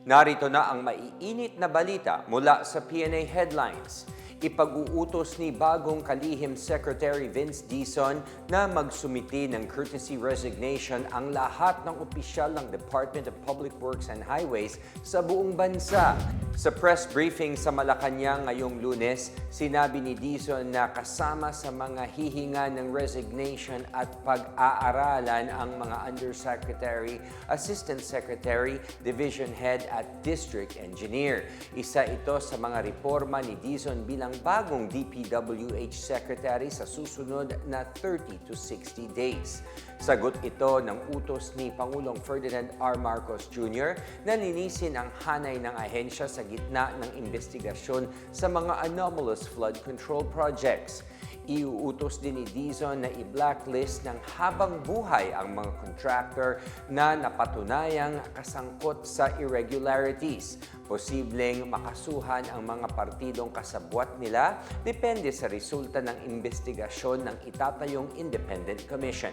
Narito na ang maiinit na balita mula sa PNA Headlines. Ipag-uutos ni bagong kalihim Secretary Vince Dizon na magsumiti ng courtesy resignation ang lahat ng opisyal ng Department of Public Works and Highways sa buong bansa. Sa press briefing sa Malacanang ngayong lunes, sinabi ni Dizon na kasama sa mga hihinga ng resignation at pag-aaralan ang mga Undersecretary, Assistant Secretary, Division Head at District Engineer. Isa ito sa mga reforma ni Dizon bilang bagong DPWH Secretary sa susunod na 30 to 60 days. Sagot ito ng utos ni Pangulong Ferdinand R. Marcos Jr. na linisin ang hanay ng ahensya sa gitna ng investigasyon sa mga anomalous flood control projects. Iuutos din ni Dizon na i-blacklist ng habang buhay ang mga contractor na napatunayang kasangkot sa irregularities. Posibleng makasuhan ang mga partidong kasabwat nila depende sa resulta ng investigasyon ng itatayong Independent Commission.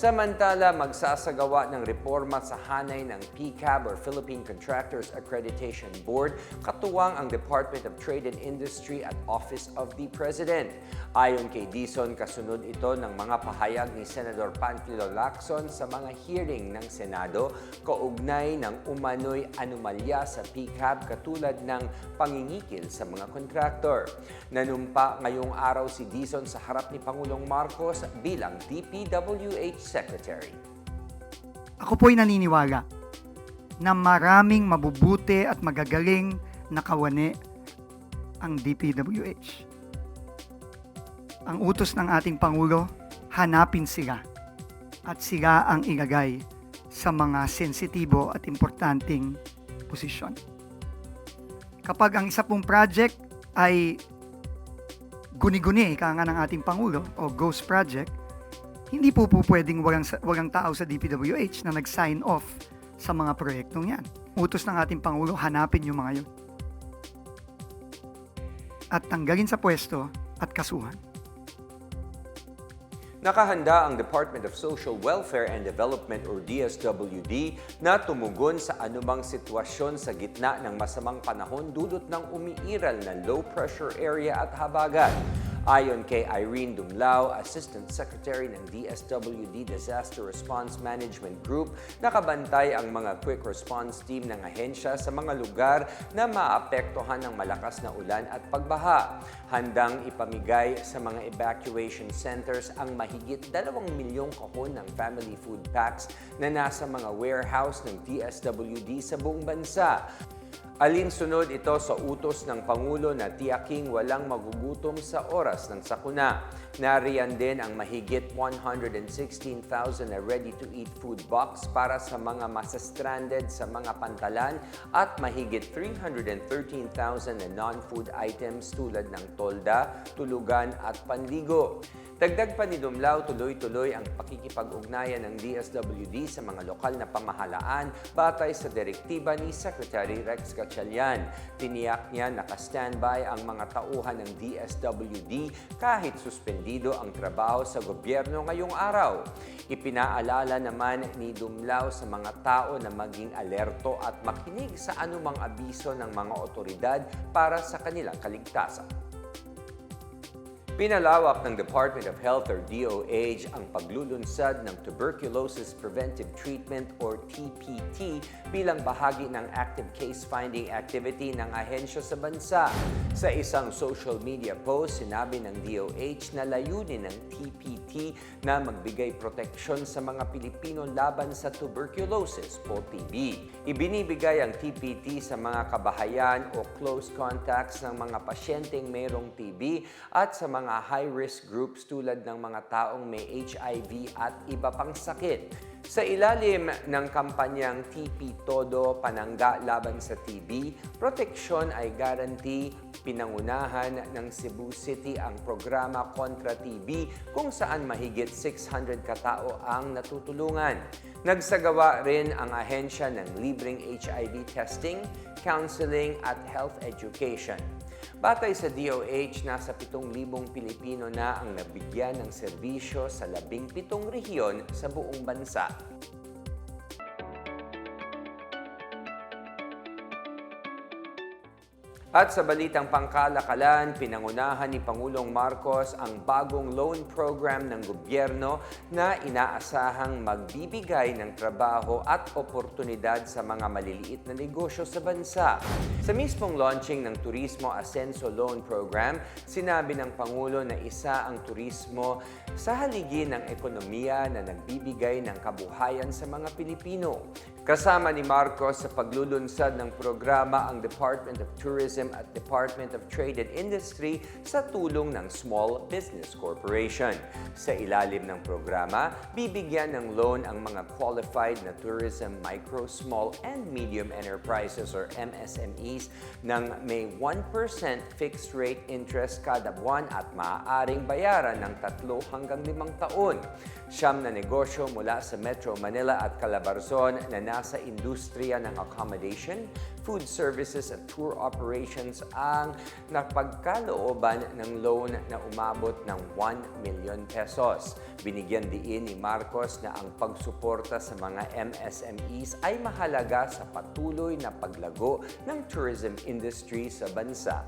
Samantala, magsasagawa ng reforma sa hanay ng PCAB or Philippine Contractors Accreditation Board, katuwang ang Department of Trade and Industry at Office of the President. Ayon kay Dizon, kasunod ito ng mga pahayag ni Senador Panfilo Lacson sa mga hearing ng Senado kaugnay ng umano'y anomalya sa PCAB katulad ng pangingikil sa mga kontraktor. Nanumpa ngayong araw si Dizon sa harap ni Pangulong Marcos bilang DPWH Secretary. Ako po'y naniniwala na maraming mabubuti at magagaling na kawani ang DPWH. Ang utos ng ating Pangulo, hanapin sila at sila ang ilagay sa mga sensitibo at importanteng posisyon. Kapag ang isa pong project ay guni-guni, ika nga ng ating Pangulo, o ghost project, hindi po po pwedeng walang, walang tao sa DPWH na nag-sign off sa mga proyektong yan. Utos ng ating Pangulo, hanapin yung mga yun. At tanggalin sa pwesto at kasuhan. Nakahanda ang Department of Social Welfare and Development or DSWD na tumugon sa anumang sitwasyon sa gitna ng masamang panahon dulot ng umiiral na low pressure area at habagat. Ayon kay Irene Dumlao, Assistant Secretary ng DSWD Disaster Response Management Group, nakabantay ang mga quick response team ng ahensya sa mga lugar na maapektuhan ng malakas na ulan at pagbaha. Handang ipamigay sa mga evacuation centers ang mahigit 2 milyong kahon ng family food packs na nasa mga warehouse ng DSWD sa buong bansa. Alinsunod ito sa utos ng Pangulo na tiyaking walang magugutom sa oras ng sakuna. Nariyan din ang mahigit 116,000 na ready-to-eat food box para sa mga masastranded sa mga pantalan at mahigit 313,000 na non-food items tulad ng tolda, tulugan at panligo. Dagdag pa ni Dumlao, tuloy-tuloy ang pakikipag-ugnayan ng DSWD sa mga lokal na pamahalaan batay sa direktiba ni Secretary Rex Gatchalian. Tiniyak niya naka-standby ang mga tauhan ng DSWD kahit suspendido ang trabaho sa gobyerno ngayong araw. Ipinaalala naman ni Dumlao sa mga tao na maging alerto at makinig sa anumang abiso ng mga otoridad para sa kanilang kaligtasan. Pinalawak ng Department of Health or DOH ang paglulunsad ng Tuberculosis Preventive Treatment or TPT bilang bahagi ng active case finding activity ng ahensya sa bansa. Sa isang social media post, sinabi ng DOH na layunin ng TPT na magbigay proteksyon sa mga Pilipino laban sa tuberculosis o TB. Ibinibigay ang TPT sa mga kabahayan o close contacts ng mga pasyenteng mayroong TB at sa mga high-risk groups tulad ng mga taong may HIV at iba pang sakit. Sa ilalim ng kampanyang TP Todo Panangga Laban sa TB, proteksyon ay guarantee pinangunahan ng Cebu City ang programa kontra TB kung saan mahigit 600 katao ang natutulungan. Nagsagawa rin ang ahensya ng libreng HIV testing, counseling at health education. Batay sa DOH, nasa 7,000 Pilipino na ang nabigyan ng serbisyo sa 17 rehiyon sa buong bansa. At sa balitang pangkalakalan, pinangunahan ni Pangulong Marcos ang bagong loan program ng gobyerno na inaasahang magbibigay ng trabaho at oportunidad sa mga maliliit na negosyo sa bansa. Sa mismong launching ng Turismo Ascenso Loan Program, sinabi ng Pangulo na isa ang turismo sa haligi ng ekonomiya na nagbibigay ng kabuhayan sa mga Pilipino. Kasama ni Marcos sa paglulunsad ng programa ang Department of Tourism at Department of Trade and Industry sa tulong ng Small Business Corporation. Sa ilalim ng programa, bibigyan ng loan ang mga qualified na tourism micro, small, and medium enterprises or MSMEs ng may 1% fixed rate interest kada buwan at maaaring bayaran ng tatlo hanggang limang taon. Siyam na negosyo mula sa Metro Manila at Calabarzon na nasa industriya ng accommodation, food services at tour operations ang napagkalooban ng loan na umabot ng 1 million pesos. Binigyan diin ni Marcos na ang pagsuporta sa mga MSMEs ay mahalaga sa patuloy na paglago ng tourism industry sa bansa.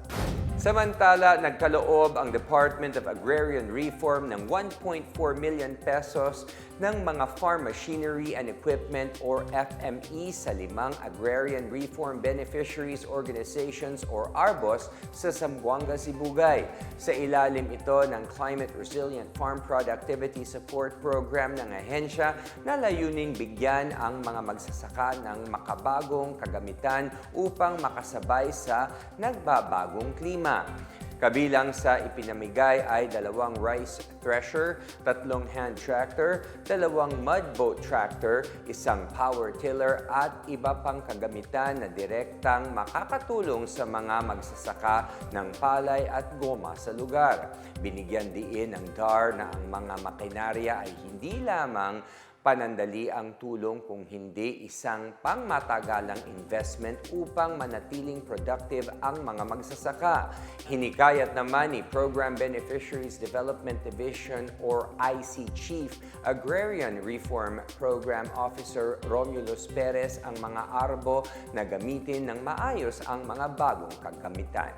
Samantala, nagkaloob ang Department of Agrarian Reform ng 1.4 million pesos ng mga farm machinery and equipment or FME sa limang Agrarian Reform Beneficiaries Organizations or ARBOS sa Zamboanga, Sibugay. Sa ilalim ito ng Climate Resilient Farm Productivity Support Program ng ahensya na layuning bigyan ang mga magsasaka ng makabagong kagamitan upang makasabay sa nagbabagong klima. Kabilang sa ipinamigay ay dalawang rice thresher, tatlong hand tractor, dalawang mud boat tractor, isang power tiller at iba pang kagamitan na direktang makakatulong sa mga magsasaka ng palay at goma sa lugar. Binigyan diin ng DAR na ang mga makinarya ay hindi lamang panandali ang tulong kung hindi isang pangmatagalang investment upang manatiling productive ang mga magsasaka. Hinikayat naman ni Program Beneficiaries Development Division or IC Chief Agrarian Reform Program Officer Romulus Perez ang mga arbo na gamitin ng maayos ang mga bagong kagamitan.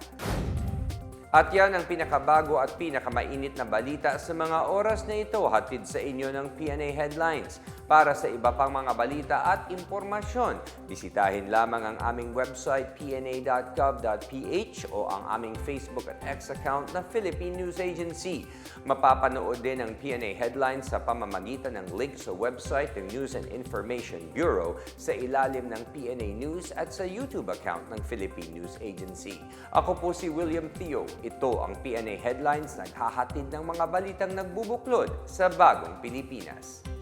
At yan ang pinakabago at pinakamainit na balita sa mga oras na ito hatid sa inyo ng PNA Headlines. Para sa iba pang mga balita at impormasyon, bisitahin lamang ang aming website pna.gov.ph o ang aming Facebook at X account na Philippine News Agency. Mapapanood din ang PNA Headlines sa pamamagitan ng link sa website ng News and Information Bureau sa ilalim ng PNA News at sa YouTube account ng Philippine News Agency. Ako po si William Theo. Ito ang PNA Headlines naghahatid ng mga balitang nagbubuklod sa bagong Pilipinas.